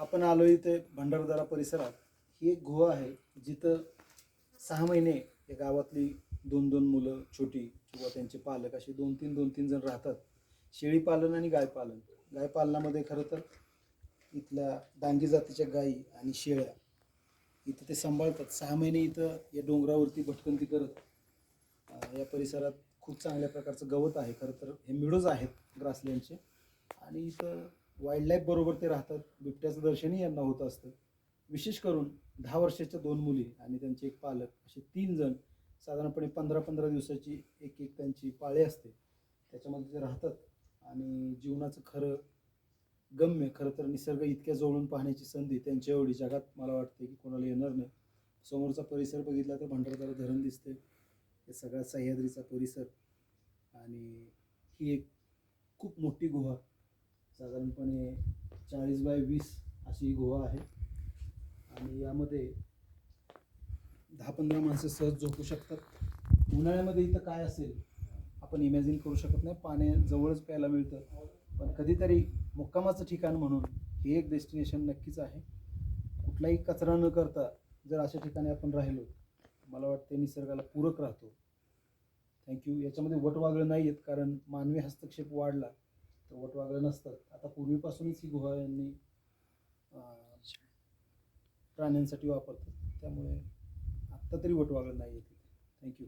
आपण आलो इथे भंडारदरा परिसरात. ही एक गुहा आहे जिथं सहा महिने या गावातली दोन दोन मुलं छोटी किंवा त्यांचे पालक असे दोन तीन दोन तीन जण राहतात. शेळी पालन आणि गाय पालन. गाय पालनामध्ये खरं तर इथल्या डांगी जातीच्या गायी आणि शेळ्या इथं ते सांभाळतात. सहा महिने इथं या डोंगरावरती भटकंती करत या परिसरात खूप चांगल्या प्रकारचं गवत आहे. खरं तर हे मिडोज आहेत ग्रासलँडचे आणि इथं वाईल्ड लाईफ बरोबर ते राहतात. बिबट्याचं दर्शनही यांना होत असतं. विशेष करून दहा वर्षाच्या दोन मुली आणि त्यांचे एक पालक असे तीन जण साधारणपणे पंधरा पंधरा दिवसाची एक एक त्यांची पाळी असते. त्याच्यामध्ये ते राहतात आणि जीवनाचं खरं गम्य खरं तर निसर्ग इतक्या जवळून पाहण्याची संधी त्यांच्या एवढी जगात मला वाटते की कोणाला येणार नाही. समोरचा परिसर बघितला तर भंडारदारा धरण दिसते हे सगळा सह्याद्रीचा परिसर आणि ही एक खूप मोठी गुहा साधारणपणे चाळीस बाय वीस अशी ही गुहा आहे. आणि यामध्ये दहा पंधरा माणसं सहज झोपू शकतात. उन्हाळ्यामध्ये इथं काय असेल आपण इमॅजिन करू शकत नाही. पाणी जवळच प्यायला मिळतं. पण कधीतरी मुक्कामाचं ठिकाण म्हणून हे एक डेस्टिनेशन नक्कीच आहे. कुठलाही कचरा न करता जर अशा ठिकाणी आपण राहिलो मला वाटते निसर्गाला पूरक राहतो. थँक्यू याच्यामध्ये वटवागळं नाही आहेत कारण मानवी हस्तक्षेप वाढला. तर वटवागळं नसतात आता पूर्वीपासूनच ही गुहा यांनी प्राण्यांसाठी वापरतात. त्यामुळे आत्ता तरी वटवागळं नाही आहे थँक्यू